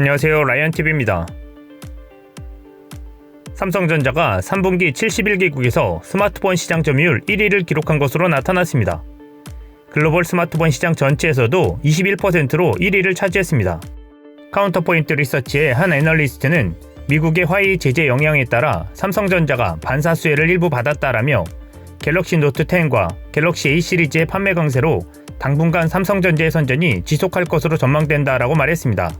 안녕하세요. 라이언TV입니다. 삼성전자가 3분기 71개국에서 스마트폰 시장 점유율 1위를 기록한 것으로 나타났습니다. 글로벌 스마트폰 시장 전체에서도 21%로 1위를 차지했습니다. 카운터포인트 리서치의 한 애널리스트는 미국의 화웨이 제재 영향에 따라 삼성전자가 반사 수혜를 일부 받았다라며 갤럭시 노트 10과 갤럭시 A 시리즈의 판매 강세로 당분간 삼성전자의 선전이 지속할 것으로 전망된다라고 말했습니다.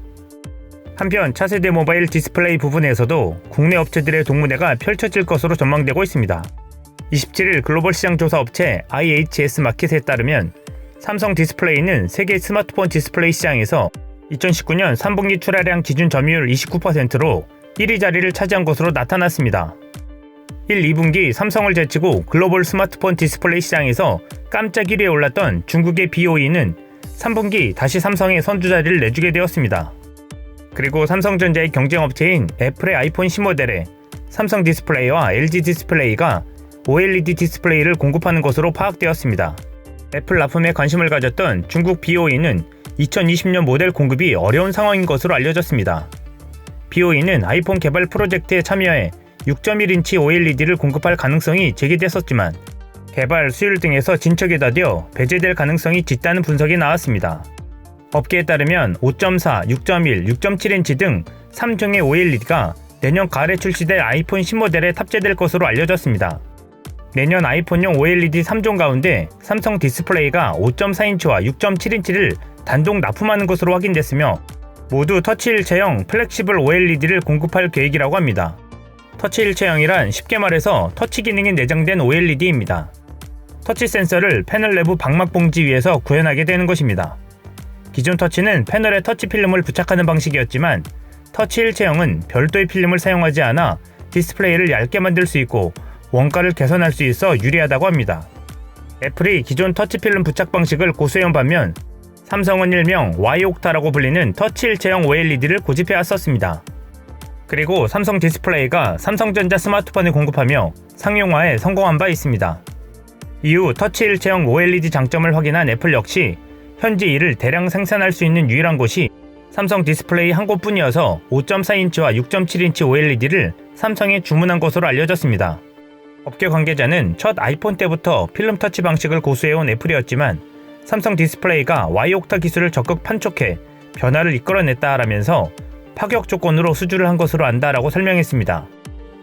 한편 차세대 모바일 디스플레이 부분에서도 국내 업체들의 동무대가 펼쳐질 것으로 전망되고 있습니다. 27일 글로벌 시장 조사 업체 IHS 마켓에 따르면 삼성 디스플레이는 세계 스마트폰 디스플레이 시장에서 2019년 3분기 출하량 기준 점유율 29%로 1위 자리를 차지한 것으로 나타났습니다. 1, 2분기 삼성을 제치고 글로벌 스마트폰 디스플레이 시장에서 깜짝 1위에 올랐던 중국의 BOE는 3분기 다시 삼성의 선두 자리를 내주게 되었습니다. 그리고 삼성전자의 경쟁 업체인 애플의 아이폰 신모델에 삼성 디스플레이와 LG 디스플레이가 OLED 디스플레이를 공급하는 것으로 파악되었습니다. 애플 납품에 관심을 가졌던 중국 BOE는 2020년 모델 공급이 어려운 상황인 것으로 알려졌습니다. BOE는 아이폰 개발 프로젝트에 참여해 6.1인치 OLED를 공급할 가능성이 제기됐었지만 개발, 수율 등에서 진척에 다되어 배제될 가능성이 짙다는 분석이 나왔습니다. 업계에 따르면 5.4, 6.1, 6.7인치 등 3종의 OLED가 내년 가을에 출시될 아이폰 신모델에 탑재될 것으로 알려졌습니다. 내년 아이폰용 OLED 3종 가운데 삼성 디스플레이가 5.4인치와 6.7인치를 단독 납품하는 것으로 확인됐으며 모두 터치 일체형 플렉시블 OLED를 공급할 계획이라고 합니다. 터치 일체형이란 쉽게 말해서 터치 기능이 내장된 OLED입니다. 터치 센서를 패널 내부 방막 봉지 위에서 구현하게 되는 것입니다. 기존 터치는 패널에 터치 필름을 부착하는 방식이었지만 터치 일체형은 별도의 필름을 사용하지 않아 디스플레이를 얇게 만들 수 있고 원가를 개선할 수 있어 유리하다고 합니다. 애플이 기존 터치 필름 부착 방식을 고수해온 반면 삼성은 일명 Y옥타라고 불리는 터치 일체형 OLED를 고집해 왔었습니다. 그리고 삼성 디스플레이가 삼성전자 스마트폰을 공급하며 상용화에 성공한 바 있습니다. 이후 터치 일체형 OLED 장점을 확인한 애플 역시 현재 이를 대량 생산할 수 있는 유일한 곳이 삼성 디스플레이 한 곳뿐이어서 5.4인치와 6.7인치 OLED를 삼성에 주문한 것으로 알려졌습니다. 업계 관계자는 첫 아이폰 때부터 필름 터치 방식을 고수해온 애플이었지만 삼성 디스플레이가 Y옥타 기술을 적극 판촉해 변화를 이끌어냈다라면서 파격 조건으로 수주를 한 것으로 안다라고 설명했습니다.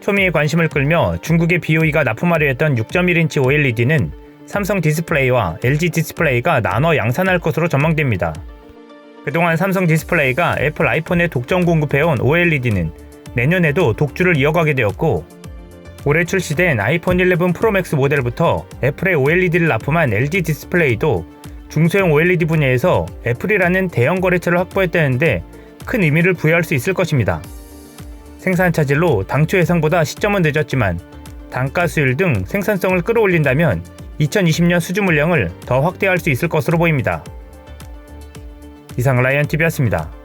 초미의 관심을 끌며 중국의 BOE가 납품하려 했던 6.1인치 OLED는 삼성 디스플레이와 LG 디스플레이가 나눠 양산할 것으로 전망됩니다. 그동안 삼성 디스플레이가 애플 아이폰에 독점 공급해온 OLED는 내년에도 독주를 이어가게 되었고 올해 출시된 아이폰 11 프로맥스 모델부터 애플의 OLED를 납품한 LG 디스플레이도 중소형 OLED 분야에서 애플이라는 대형 거래처를 확보했다는데 큰 의미를 부여할 수 있을 것입니다. 생산 차질로 당초 예상보다 시점은 늦었지만 단가 수율 등 생산성을 끌어올린다면 2020년 수주 물량을 더 확대할 수 있을 것으로 보입니다. 이상 라이언TV였습니다.